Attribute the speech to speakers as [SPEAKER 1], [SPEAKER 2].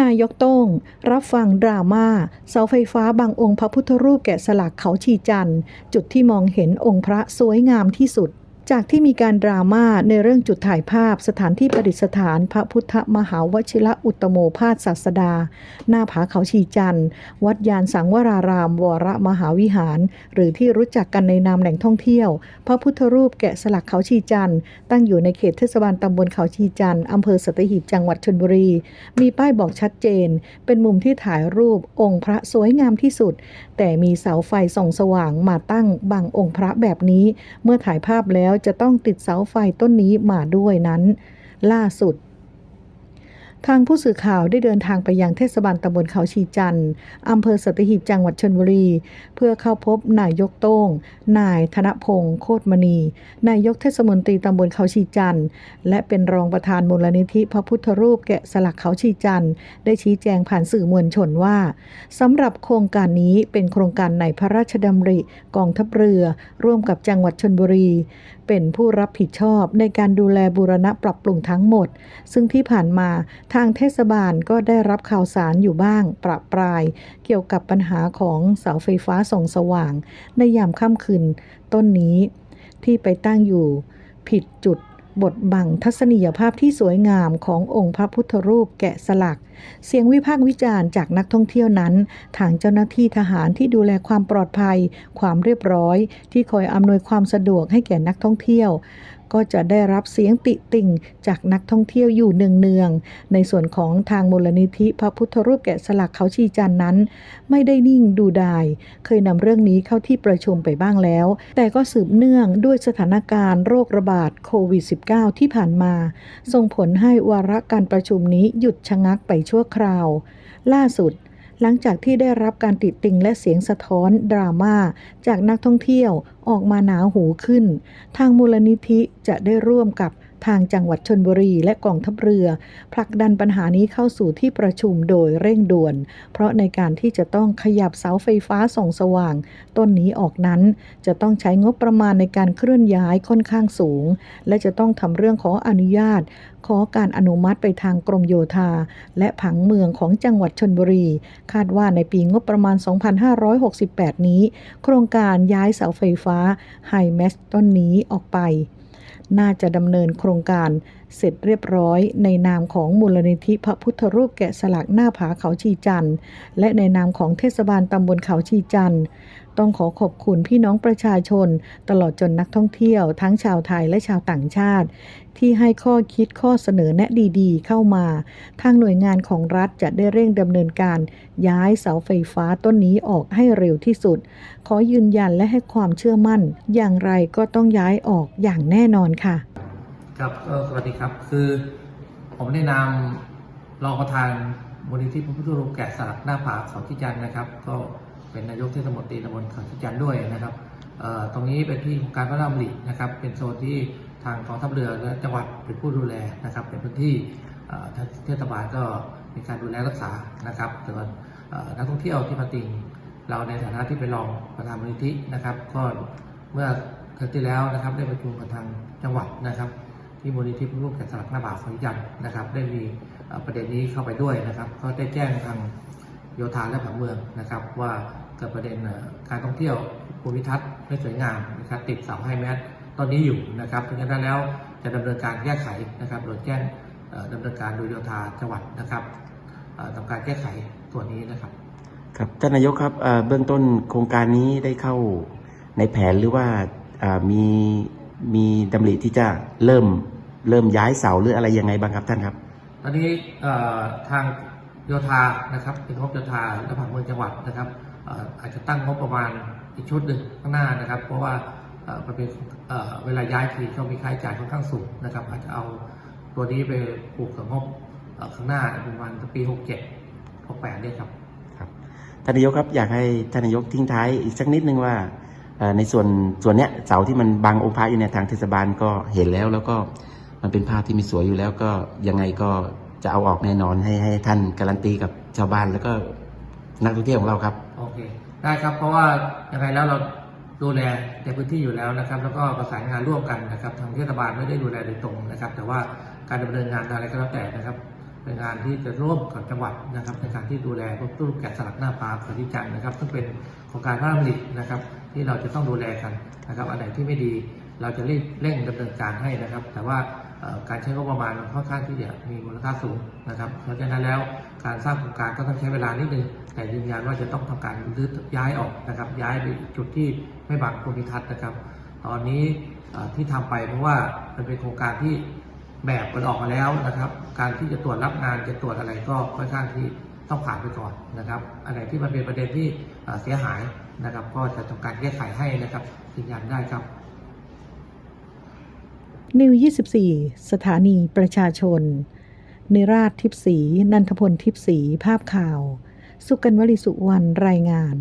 [SPEAKER 1] นายกโต้ง รับฟังดราม่าเสาไฟฟ้าบางองค์พระพุทธรูปแกะสลักเขาชีจันทร์จุดที่มองเห็นองค์พระสวยงามที่สุด จากที่มีการดราม่าในเรื่องจุดถ่ายภาพสถานที่ประดิษฐานพระพุทธมหาวชิระอุตโมภาสศาสดา หน้าผาเขาชีจันทร์ วัดยานสังวราราม วรมหาวิหาร หรือที่รู้จักกันในนามแหล่งท่องเที่ยว พระพุทธรูปแกะสลักเขาชีจันทร์ ตั้งอยู่ในเขตเทศบาลตำบลเขาชีจันทร์อำเภอสัตหีบจังหวัดชลบุรี มีป้ายบอกชัดเจน เป็นมุมที่ถ่ายรูปองค์พระสวยงามที่สุด แต่มีเสาไฟส่องสว่างมาตั้งบังองค์พระแบบนี้ เมื่อถ่ายภาพแล้วจะต้องติดเสาไฟต้นนี้มาด้วยนั้น ล่าสุด ทางผู้สื่อข่าวได้เดินทางไปยังเทศบาลตำบลเขาชีจันทร์อำเภอสตหีบจังหวัดชลบุรี เพื่อเข้าพบนายกโต้ง นายธนพงศ์โคตรมณี นายกเทศมนตรีตำบลเขาชีจันทร์และเป็นรองประธานมูลนิธิพระพุทธรูปแกะสลักเขาชีจันทร์ได้ชี้แจงผ่านสื่อมวลชนว่าสำหรับโครงการนี้เป็นโครงการในพระราชดำริกองทัพเรือ ร่วมกับจังหวัดชลบุรี เป็นผู้รับผิดชอบในการดูแลบูรณะปรับปรุงทั้งหมด ซึ่งที่ผ่านมาทางเทศบาลก็ได้รับข่าวสารอยู่บ้าง ประปราย เกี่ยวกับปัญหาของเสาไฟฟ้าส่องสว่าง ในยามค่ำคืนต้นนี้ ที่ไปตั้งอยู่ผิดจุดบทบังทัศนียภาพที่สวยงามขององค์พระพุทธรูปแกะสลัก เสียงวิพากษ์วิจารณ์จากนักท่องเที่ยวนั้น ทางเจ้าหน้าที่ทหารที่ดูแลความปลอดภัย ความเรียบร้อย ที่คอยอำนวยความสะดวกให้แก่นักท่องเที่ยว ก็จะได้รับเสียงติติ่งจากนักท่องเที่ยวอยู่เนืองๆในส่วนของทางมูลนิธิพระพุทธรูปแกะสลักเขาชีจันนั้น ไม่ได้นิ่งดูดาย เคยนำเรื่องนี้เข้าที่ประชุมไปบ้างแล้ว แต่ก็สืบเนื่องด้วยสถานการณ์โรคระบาดโควิด -19 ที่ผ่านมา ส่งผลให้วาระการประชุมนี้หยุดชะงักไปชั่วคราว ล่าสุด หลังจากที่ได้รับการติดติงและเสียงสะท้อนดราม่าจากนักท่องเที่ยวออกมาหนาหูขึ้น ทางมูลนิธิจะได้ร่วมกับ ทางจังหวัดชนบุรี และกองทัพเรือ ผลักดันปัญหานี้เข้าสู่ที่ประชุมโดยเร่งด่วน เพราะในการที่จะต้องขยับเสาไฟฟ้าส่องสว่าง ต้นนี้ออกนั้น จะต้องใช้งบประมาณในการเคลื่อนย้ายค่อนข้างสูง และจะต้องทำเรื่องขออนุญาต ขอการอนุมัติไปทางกรมโยธา และผังเมืองของจังหวัดชนบุรี คาดว่าในปีงบประมาณ 2568 นี้ โครงการย้ายเสาไฟฟ้าไฮแมสต้นนี้ออกไป น่าจะดำเนินโครงการ เสร็จเรียบร้อยในนามของมูลนิธิพระพุทธรูปแกะสลักหน้าผาเขาชีจันทร์และในนามของเทศบาลตำบลเขาชีจันทร์ต้องขอขอบคุณพี่น้องประชาชน ตลอดจนนักท่องเที่ยว ทั้งชาวไทยและชาวต่างชาติ ที่ให้ข้อคิดข้อเสนอแนะดีๆ เข้ามา ทางหน่วยงานของรัฐจะได้เร่งดำเนินการ ย้ายเสาไฟฟ้าต้นนี้ออกให้เร็วที่สุด ขอยืนยันและให้ความเชื่อมั่น อย่างไรก็ต้องย้ายออกอย่างแน่นอนค่ะ
[SPEAKER 2] ครับเอ่อสวัสดีครับ คือผมในนามรองประธานมูลนิธิพระพุทธรูปแกะสลักหน้าผาเขาที่จันทร์นะครับ ก็เป็นนายกเทศมนตรีตำบลเขาที่จันทร์ด้วยนะครับตรงนี้เป็นที่ของการพระรามรินะครับ เป็นโซนที่ทางกองทัพเรือและจังหวัดเป็นผู้ดูแลนะครับ เป็นพื้นที่เอ่อเทศบาลก็มีการดูแลรักษานะครับส่วนนักท่องเที่ยวที่มาติงเราในฐานะที่เป็นรองประธานมูลนิธินะครับ ก็เมื่อครั้งที่แล้วนะครับได้ประชุมกับทางจังหวัดนะครับ ที่มูลนิธิผู้ร่วมแกะสลักหน้าบาทขอนยันนะครับ ได้มีประเด็นนี้เข้าไปด้วยนะครับ ก็ได้แจ้งทางโยธาและผังเมืองนะครับ ว่าเกิดประเด็นการท่องเที่ยวภูมิทัศน์ไม่สวยงามนะครับติดเสาไฮแมสตอนนี้อยู่นะครับเพราะฉะนั้นแล้วจะดำเนินการแก้ไขนะครับ โดยแจ้งเอ่อดำเนินการโดยโยธาจังหวัดนะครับทำการแก้ไขส่วนนี้นะครับ
[SPEAKER 3] ครับท่านนายกครับเบื้องต้นโครงการนี้ได้เข้าในแผนหรือว่าอ่ามีมีดำริที่จะเริ่ม เริ่มย้ายเสาหรืออะไรยังไงบ้างครับท่านครับ
[SPEAKER 2] ตอนนี้เอ่อทางโยธานะครับเป็นงบโยธาและผังเมืองจังหวัดนะครับเอ่ออาจจะตั้งงบประมาณอีกชุดหนึ่งข้างหน้านะครับ เพราะว่าเอ่อมันเป็นเอ่อเวลาย้ายทีก็มีค่าใช้จ่ายค่อนข้างสูงนะครับอาจจะเอาตัวนี้ไปปลูกกับงบเอ่อข้างหน้าประมาณปี 67 68เนี่ยครับ
[SPEAKER 3] ครับท่านนายกครับอยากให้ท่านนายกทิ้งท้ายอีกสักนิดนึงว่าเอ่อในส่วนส่วนเนี้ยเสาที่มันบังองค์พระอยู่ในยทางเทศบาลก็เห็นแล้ว แล้วก็ มันเป็นภาพที่มีสวยอยู่แล้วก็ยังไงก็จะเอาออกแน่นอนให้ให้ท่านการันตีกับชาวบ้านแล้วก็นักท่องเที่ยวของเราครับ
[SPEAKER 2] โอเค ได้ครับ เพราะว่ายังไงแล้วเราดูแลในพื้นที่อยู่แล้วนะครับ แล้วก็ประสานงานร่วมกันนะครับ ทางเทศบาลไม่ได้ดูแลโดยตรงนะครับ แต่ว่าการดำเนินงานอะไรก็แล้วแต่นะครับเป็นงานที่จะร่วมกับจังหวัดนะครับในการที่ดูแลพวกตู้แกะสลักหน้าปลาเขาที่จันทร์นะครับซึ่งเป็นโครงการพระราชดำรินะครับ ที่เราจะต้องดูแลกันนะครับ อันไหนที่ไม่ดีเราจะรีบเร่งดำเนินการให้นะครับ แต่ว่า การใช้งบประมาณมันค่อนข้างที่จะมีมูลค่าสูงนะครับ เพราะฉะนั้นแล้วการสร้างโครงการก็ต้องใช้เวลานิดนึง แต่ยืนยันว่าจะต้องทำการรื้อย้ายออกนะครับ ย้ายไปจุดที่ไม่บังภูมิทัศน์นะครับ ตอนนี้ที่ทำไปเพราะว่ามันเป็นโครงการที่แบบมันออกมาแล้วนะครับ การที่จะตรวจรับงานจะตรวจอะไรก็ค่อนข้างที่ต้องผ่านไปก่อนนะครับอันไหนที่มันเป็นประเด็นที่เอ่อเสียหายนะครับ ก็จะทำการแก้ไขให้นะครับยืนยันได้ครับ
[SPEAKER 1] นิว 24 สถานีประชาชน นิราชทิพสี นันทพลทิพสี ภาพข่าว สุกันวลิสุวรรณรายงาน